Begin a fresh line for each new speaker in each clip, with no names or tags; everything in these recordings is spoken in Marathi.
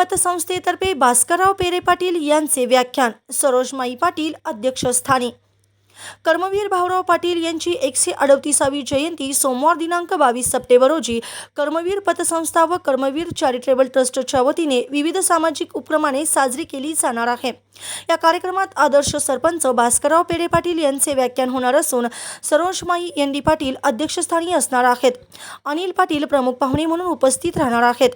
पतसंस्थेतर्फे भास्करराव पेरे पाटील यांचे व्याख्यान सरोजमाई पाटील अध्यक्षस्थानी. कर्मवीर भाऊराव पाटील यांची एकशे अडतीसावी जयंती सोमवार दिनांक बावीस सप्टेंबर रोजी कर्मवीर पतसंस्था व कर्मवीर चॅरिटेबल ट्रस्टच्या वतीने विविध सामाजिक उपक्रमाने साजरी केली जाणार आहे. या कार्यक्रमात आदर्श सरपंच भास्करराव पेरे पाटील यांचे व्याख्यान होणार असून सरोजमाई एन डी पाटील अध्यक्षस्थानी असणार आहेत. अनिल पाटील प्रमुख पाहुणे म्हणून उपस्थित राहणार आहेत.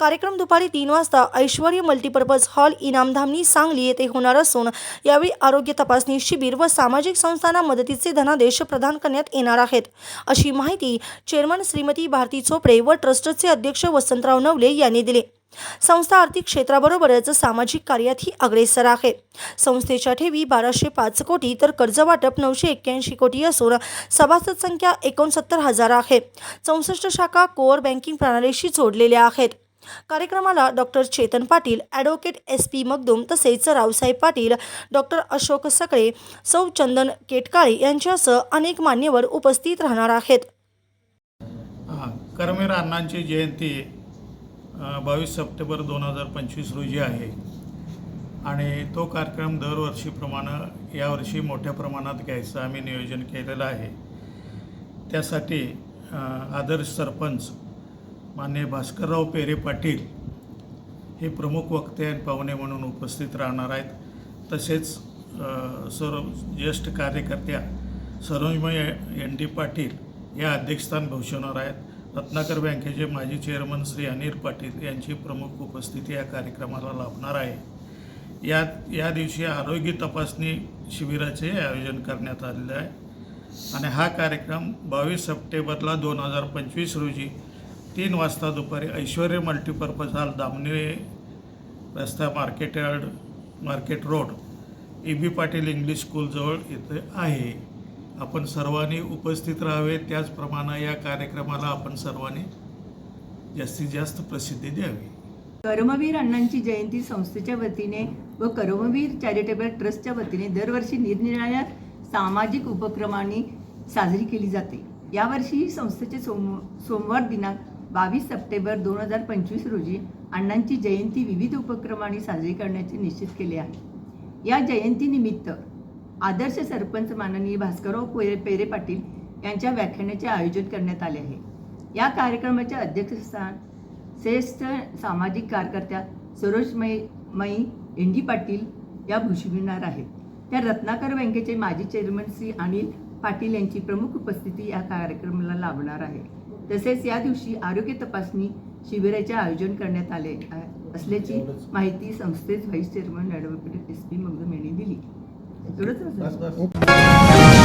कार्यक्रम दुपारी तीन वाजता ऐश्वर्य मल्टीपर्पज हॉल इनामधामनी सांगली येथे होणार असून यावेळी आरोग्य तपासणी शिबिर व सामाजिक संस्थांना मदतीचे धनादेश प्रदान करण्यात येणार आहेत. अशी माहिती चेअरमन श्रीमती भारती चोपडे व ट्रस्टचे अध्यक्ष वसंतराव नवले यांनी दिली. संस्था आर्थिक क्षेत्राबरोबरच सामाजिक कार्यातही अग्रेसर आहे. संस्थेच्या ठेवी बाराशे पाच कोटी तर कर्ज वाटप नऊशे एक्क्याऐंशी कोटी असून सभासद संख्या एकोणसत्तर हजार आहे. चौसष्ट शाखा कोअर बँकिंग प्रणालीशी जोडलेल्या आहेत. कार्यक्रमाला doctor Chetan Patil advocate S P Magdum तसेच रावसाहेब पाटील डॉक्टर अशोक सकळे सौ. चंदन केटकाळे यांच्यासह अनेक मान्यवर उपस्थित राहणार आहेत.
हा, अण्णांची जयंती बावीस सप्टेंबर दोन हजार पंचवीस रोजी आहे. आणि तो कार्यक्रम दरवर्षीप्रमाणे यावर्षी मोठ्या प्रमाणात घ्यायचं आम्ही नियोजन केलेलं आहे. त्यासाठी आदर्श सरपंच मान्य भास्करराव पेरे पाटील हे प्रमुख वक्ते आणि पाहुणे म्हणून उपस्थित राहणार आहेत. तसेच अ, सर्व ज्येष्ठ कार्यकर्त्या सरोजमय एन डी पाटील या अध्यक्षस्थान भूषवणार आहेत. रत्नाकर बँकेचे माजी चेअरमन श्री अनिल पाटील यांची प्रमुख उपस्थिती या कार्यक्रमाला लाभणार आहे. या या दिवशी आरोग्य तपासणी शिबिराचे आयोजन करण्यात आलेलं आहे. आणि हा कार्यक्रम बावीस सप्टेंबरला दोन हजार पंचवीस रोजी तीन वाजता दुपारी ऐश्वर्य मल्टीपर्पज हॉल दामणे रस्ता market yard market road A B Patil English स्कूलजवळ इथे आहे. आपण सर्वांनी उपस्थित राहावे त्याचप्रमाणे या कार्यक्रमाला आपण सर्वांनी जास्तीत जास्त प्रसिद्धी द्यावी.
कर्मवीर अण्णांची जयंती संस्थेच्या वतीने व कर्मवीर चॅरिटेबल ट्रस्टच्या वतीने दरवर्षी निरनिराळ्या सामाजिक उपक्रमांनी साजरी केली जाते. यावर्षी संस्थेचे सोम सोमवार दिनांक बावीस सप्टेंबर दोन हजार पंचवीस रोजी अण्णांची जयंती विविध उपक्रमाने साजरी करण्याचे निश्चित केले आहे. या जयंतीनिमित्त आदर्श सरपंच माननीय भास्करराव पेरे पेरे पाटील यांच्या व्याख्यानाचे आयोजन करण्यात आले आहे. या कार्यक्रमाचे अध्यक्षस्थान श्रेष्ठ सामाजिक कार्यकर्त्या सरोजमयी मयी एन डी पाटील या भूषविणार आहेत. त्या रत्नाकर बँकेचे माजी चेअरमन श्री अनिल पाटील यांची प्रमुख उपस्थिती या कार्यक्रमाला लाभणार आहे. तसेच या दिवशी आरोग्य तपासणी शिबिराचे आयोजन करण्यात आले असल्याची माहिती संस्थेत vice chairman advocate S P Magdum यांनी दिली. एवढंच.